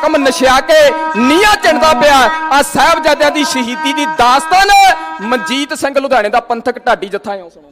ਹਾਕਮ ਨਸ਼ਿਆ ਕੇ ਨੀਹਾਂ ਚਿਣਦਾ ਪਿਆ। ਆ ਸਾਹਿਬਜ਼ਾਦਿਆਂ ਦੀ ਸ਼ਹੀਦੀ ਦੀ ਦਾਸਤਾਨ। ਮਨਜੀਤ ਸਿੰਘ ਲੁਧਿਆਣੇ ਦਾ ਪੰਥਕ ਢਾਡੀ ਜੱਥਾ ਆਇਓ ਸੁਣੋ।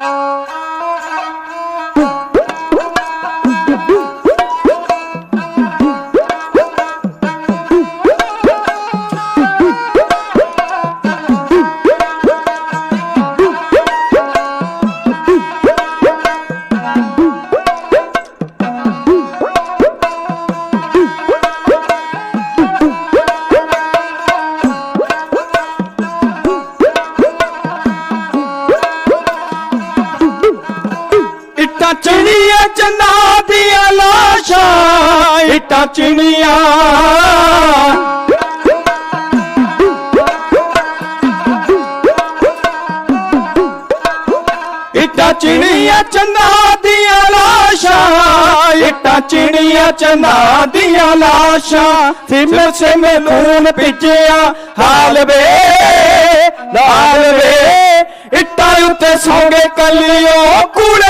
ਇੱਟਾਂ ਚਿਣੀਆਂ ਚੰਨਾ ਦੀਆਂ ਲਾਸ਼ਾਂ, ਇੱਟਾਂ ਚਿਣੀਆਂ ਇੱਟਾਂ ਚਿਣੀਆਂ ਚੰਨਾ ਦੀਆਂ ਲਾਸ਼ਾਂ, ਇੱਟਾਂ ਚਿਣੀਆਂ ਚੰਨਾ ਦੀਆਂ ਲਾਸ਼ਾਂ। ਸਿਮ ਸਿਮ ਲੂਣ ਪਿੱਜਿਆ ਹਾਲ ਵੇ ਲਾਲ ਵੇ। ਇੱਟਾਂ ਉੱਤੇ ਸੌਂਗੇ ਕੱਲਿਓ ਕੂੜੇ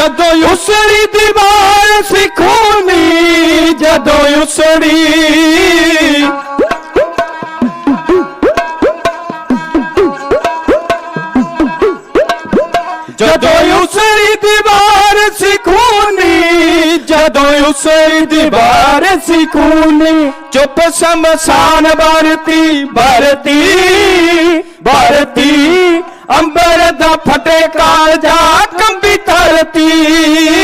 ਜਦੋਂ ਉਸੜੀ ਦੀਵਾਰ ਸਿਖੋਨੀ ਜਦੋਂ ਉਸੜੀ ਜਦੋਂ ਉਸੜੀ ਦੀਵਾਰ ਸਿਖੋਨੀ ਜਦੋਂ ਉਸੜੀ ਦੀਵਾਰ ਸਿਖੋਨੀ ਚੁੱਪ ਸਮਸਾਨ ਵਰਤੀ ਵਰਤੀ ਵਰਤੀ। ਅੰਬਰ ਦਾ ਫਟੇ ਕਾਲਜਾ Hey.